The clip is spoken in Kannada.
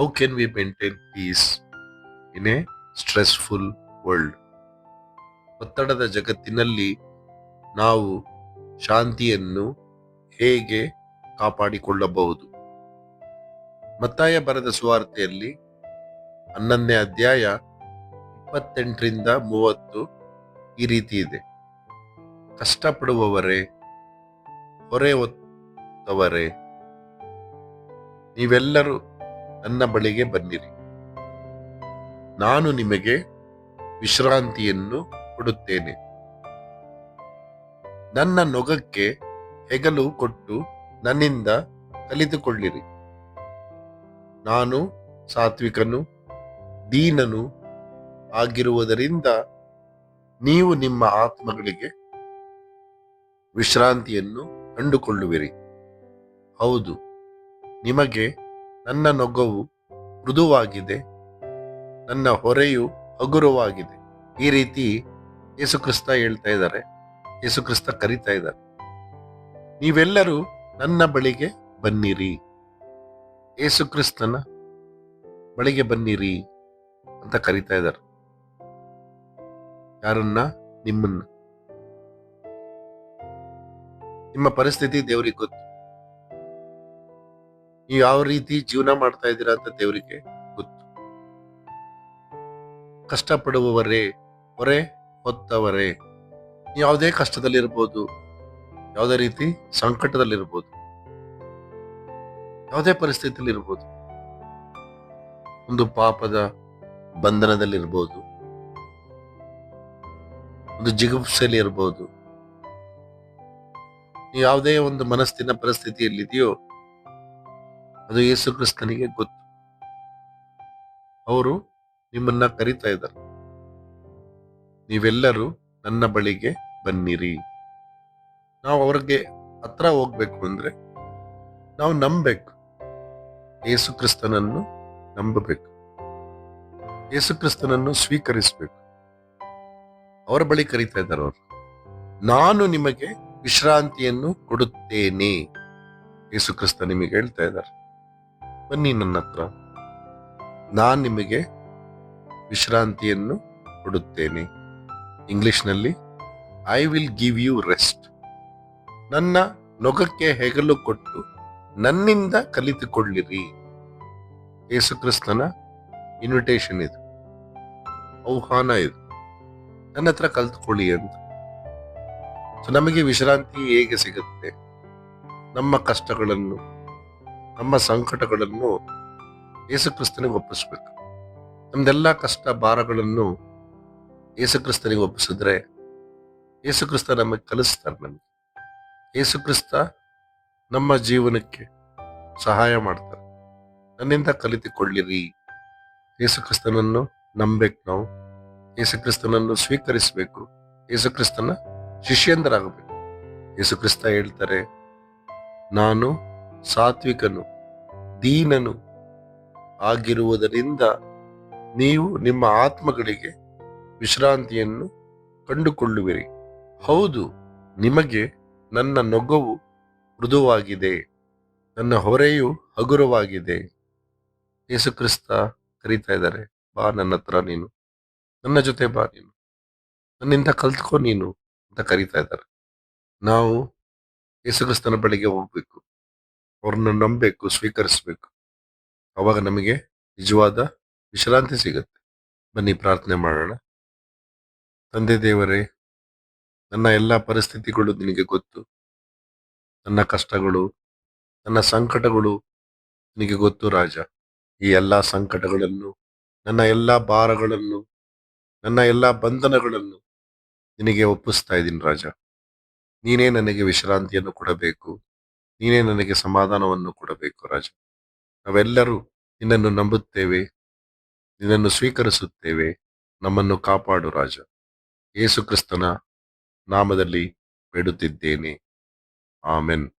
How can we maintain peace in a stressful world? ಒತ್ತಡದ ಜಗತ್ತಿನಲ್ಲಿ ನಾವು ಶಾಂತಿಯನ್ನು ಹೇಗೆ ಕಾಪಾಡಿಕೊಳ್ಳಬಹುದು ಮತ್ತಾಯ ಬರೆದ ಸುವಾರ್ತೆಯಲ್ಲಿ ಹನ್ನೊಂದನೇ ಅಧ್ಯಾಯ ಇಪ್ಪತ್ತೆಂಟರಿಂದ ಮೂವತ್ತು ಈ ರೀತಿ ಇದೆ ಕಷ್ಟಪಡುವವರೇ, ಹೊರೆ ಹೊತ್ತವರೇ, ನೀವೆಲ್ಲರೂ ನನ್ನ ಬಳಿಗೆ ಬನ್ನಿರಿ. ನಾನು ನಿಮಗೆ ವಿಶ್ರಾಂತಿಯನ್ನು ಕೊಡುತ್ತೇನೆ. ನನ್ನ ನೊಗಕ್ಕೆ ಹೆಗಲು ಕೊಟ್ಟು ನನ್ನಿಂದ ಕಲಿತುಕೊಳ್ಳಿರಿ ನಾನು ಸಾತ್ವಿಕನು ದೀನನು ಆಗಿರುವುದರಿಂದ ನೀವು ನಿಮ್ಮ ಆತ್ಮಗಳಿಗೆ ವಿಶ್ರಾಂತಿಯನ್ನು ಕಂಡುಕೊಳ್ಳುವಿರಿ. ಹೌದು, ನಿಮಗೆ ನನ್ನ ನೊಗವು ಮೃದುವಾಗಿದೆ, ನನ್ನ ಹೊರೆಯು ಹಗುರವಾಗಿದೆ. ಈ ರೀತಿ ಯೇಸುಕ್ರಿಸ್ತ ಹೇಳ್ತಾ ಇದ್ದಾರೆ, ಯೇಸುಕ್ರಿಸ್ತ ಕರಿತಾ ಇದ್ದಾರೆ. ನೀವೆಲ್ಲರೂ ನನ್ನ ಬಳಿಗೆ ಬನ್ನಿರಿ. ಯೇಸುಕ್ರಿಸ್ತನ ಬಳಿಗೆ ಬನ್ನಿರಿ ಅಂತ ಕರಿತಾ ಇದ್ದಾರೆ. ಯಾರನ್ನ? ನಿಮ್ಮನ್ನ. ನಿಮ್ಮ ಪರಿಸ್ಥಿತಿ ದೇವರಿಗೆ ಗೊತ್ತು. ನೀವು ಯಾವ ರೀತಿ ಜೀವನ ಮಾಡ್ತಾ ಇದ್ದೀರಾ ಅಂತ ದೇವರಿಗೆ ಗೊತ್ತು. ಕಷ್ಟಪಡುವವರೇ, ಹೊರೆ ಹೊತ್ತವರೇ. ಯಾವುದೇ ಕಷ್ಟದಲ್ಲಿರ್ಬೋದು, ಯಾವುದೇ ರೀತಿ ಸಂಕಟದಲ್ಲಿರ್ಬೋದು, ಯಾವುದೇ ಪರಿಸ್ಥಿತಿಯಲ್ಲಿ ಇರ್ಬೋದು ಒಂದು ಪಾಪದ ಬಂಧನದಲ್ಲಿರ್ಬೋದು, ಒಂದು ಜಿಗುಪ್ಸೆಯಲ್ಲಿ ಇರ್ಬೋದು ಯಾವುದೇ ಒಂದು ಮನಸ್ಸಿನ ಪರಿಸ್ಥಿತಿಯಲ್ಲಿದೆಯೋ ಅದು ಯೇಸು ಕ್ರಿಸ್ತನಿಗೆ ಗೊತ್ತು. ಅವರು ನಿಮ್ಮನ್ನ ಕರಿತಾ ಇದ್ದಾರೆ. ನೀವೆಲ್ಲರೂ ನನ್ನ ಬಳಿಗೆ ಬನ್ನಿರಿ. ನಾವು ಅವ್ರಿಗೆ ಹತ್ರ ಹೋಗ್ಬೇಕು ಅಂದ್ರೆ ನಾವು ನಂಬಬೇಕು. ಯೇಸು ಕ್ರಿಸ್ತನನ್ನು ನಂಬಬೇಕು. ಯೇಸು ಕ್ರಿಸ್ತನನ್ನು ಸ್ವೀಕರಿಸಬೇಕು. ಅವರ ಬಳಿ ಕರೀತಾ ಇದ್ದಾರೆ ಅವರು. ನಾನು ನಿಮಗೆ ವಿಶ್ರಾಂತಿಯನ್ನು ಕೊಡುತ್ತೇನೆ. ಯೇಸು ಕ್ರಿಸ್ತ ನಿಮಗೆ ಹೇಳ್ತಾ ಇದ್ದಾರೆ. ಬನ್ನಿ ನನ್ನ ಹತ್ರ. ನಾನು ನಿಮಗೆ ವಿಶ್ರಾಂತಿಯನ್ನು ಕೊಡುತ್ತೇನೆ. ಇಂಗ್ಲಿಷ್ನಲ್ಲಿ I will give you rest ನನ್ನ ನೊಗಕ್ಕೆ ಹೆಗಲು ಕೊಟ್ಟು ನನ್ನಿಂದ ಕಲಿತುಕೊಳ್ಳಿರಿ. ಯೇಸುಕ್ರಿಸ್ತನ ಇನ್ವಿಟೇಷನ್ ಇದು. ಆಹ್ವಾನ ಇದು. ನನ್ನ ಹತ್ರ ಕಲ್ತ್ಕೊಳ್ಳಿ ಅಂತ. ಸೊ, ನಮಗೆ ವಿಶ್ರಾಂತಿ ಹೇಗೆ ಸಿಗುತ್ತೆ? ನಮ್ಮ ಕಷ್ಟಗಳನ್ನು ನಮ್ಮ ಸಂಕಟಗಳನ್ನು ಯೇಸುಕ್ರಿಸ್ತನಿಗೆ ಒಪ್ಪಿಸ್ಬೇಕು. ನಮ್ದೆಲ್ಲ ಕಷ್ಟ ಭಾರಗಳನ್ನು ಯೇಸುಕ್ರಿಸ್ತನಿಗೆ ಒಪ್ಪಿಸಿದ್ರೆ ಯೇಸುಕ್ರಿಸ್ತ ನಮಗೆ ಕಲಿಸ್ತಾರೆ ನಮಗೆ. ಯೇಸುಕ್ರಿಸ್ತ ನಮ್ಮ ಜೀವನಕ್ಕೆ ಸಹಾಯ ಮಾಡ್ತಾರೆ. ನನ್ನಿಂದ ಕಲಿತುಕೊಳ್ಳಿರಿ. ಯೇಸುಕ್ರಿಸ್ತನನ್ನು ನಂಬೇಕು ನಾವು. ಯೇಸುಕ್ರಿಸ್ತನನ್ನು ಸ್ವೀಕರಿಸಬೇಕು. ಯೇಸುಕ್ರಿಸ್ತನ ಶಿಷ್ಯಂದರಾಗಬೇಕು. ಯೇಸುಕ್ರಿಸ್ತ ಹೇಳ್ತಾರೆ, ನಾನು ಸಾತ್ವಿಕನು. ದೀನನು ಆಗಿರುವುದರಿಂದ ನೀವು ನಿಮ್ಮ ಆತ್ಮಗಳಿಗೆ ವಿಶ್ರಾಂತಿಯನ್ನು ಕಂಡುಕೊಳ್ಳುವಿರಿ. ಹೌದು, ನಿಮಗೆ ನನ್ನ ನೊಗವು ಮೃದುವಾಗಿದೆ, ನನ್ನ ಹೊರೆಯು ಹಗುರವಾಗಿದೆ. ಯೇಸು ಕ್ರಿಸ್ತ ಕರೀತಾ ಇದ್ದಾರೆ, ಬಾ ನನ್ನ ಹತ್ರ ನೀನು, ನನ್ನ ಜೊತೆ ಬಾ ನೀನು, ನನ್ನಿಂದ ಕಲ್ತ್ಕೊ ನೀನು ಅಂತ ಕರೀತಾ ಇದ್ದಾರೆ. ನಾವು ಯೇಸು ಕ್ರಿಸ್ತನ ಬಳಿಗೆ ಹೋಗ್ಬೇಕು. ಅವ್ರನ್ನ ನಂಬಬೇಕು, ಸ್ವೀಕರಿಸಬೇಕು. ಅವಾಗ ನಮಗೆ ನಿಜವಾದ ವಿಶ್ರಾಂತಿ ಸಿಗುತ್ತೆ. ಬನ್ನಿ ಪ್ರಾರ್ಥನೆ ಮಾಡೋಣ. ತಂದೆ ದೇವರೇ, ನನ್ನ ಎಲ್ಲ ಪರಿಸ್ಥಿತಿಗಳು ನಿನಗೆ ಗೊತ್ತು. ನನ್ನ ಕಷ್ಟಗಳು, ನನ್ನ ಸಂಕಟಗಳು ನಿನಗೆ ಗೊತ್ತು ರಾಜ. ಈ ಎಲ್ಲ ಸಂಕಟಗಳನ್ನು, ನನ್ನ ಎಲ್ಲ ಭಾರಗಳನ್ನು, ನನ್ನ ಎಲ್ಲ ಬಂಧನಗಳನ್ನು ನಿನಗೆ ಒಪ್ಪಿಸ್ತಾ ಇದ್ದೀನಿ ರಾಜ. ನೀನೇ ನನಗೆ ವಿಶ್ರಾಂತಿಯನ್ನು ಕೊಡಬೇಕು. ನೀನೇ ನನಗೆ ಸಮಾಧಾನವನ್ನು ಕೊಡಬೇಕು ರಾಜ. ನಾವೆಲ್ಲರೂ ನಿನ್ನನ್ನು ನಂಬುತ್ತೇವೆ, ನಿನ್ನನ್ನು ಸ್ವೀಕರಿಸುತ್ತೇವೆ, ನಮ್ಮನ್ನು ಕಾಪಾಡು ರಾಜ. ಯೇಸು ಕ್ರಿಸ್ತನ ನಾಮದಲ್ಲಿ ಬೇಡುತ್ತಿದ್ದೇನೆ. ಆಮೆನ್.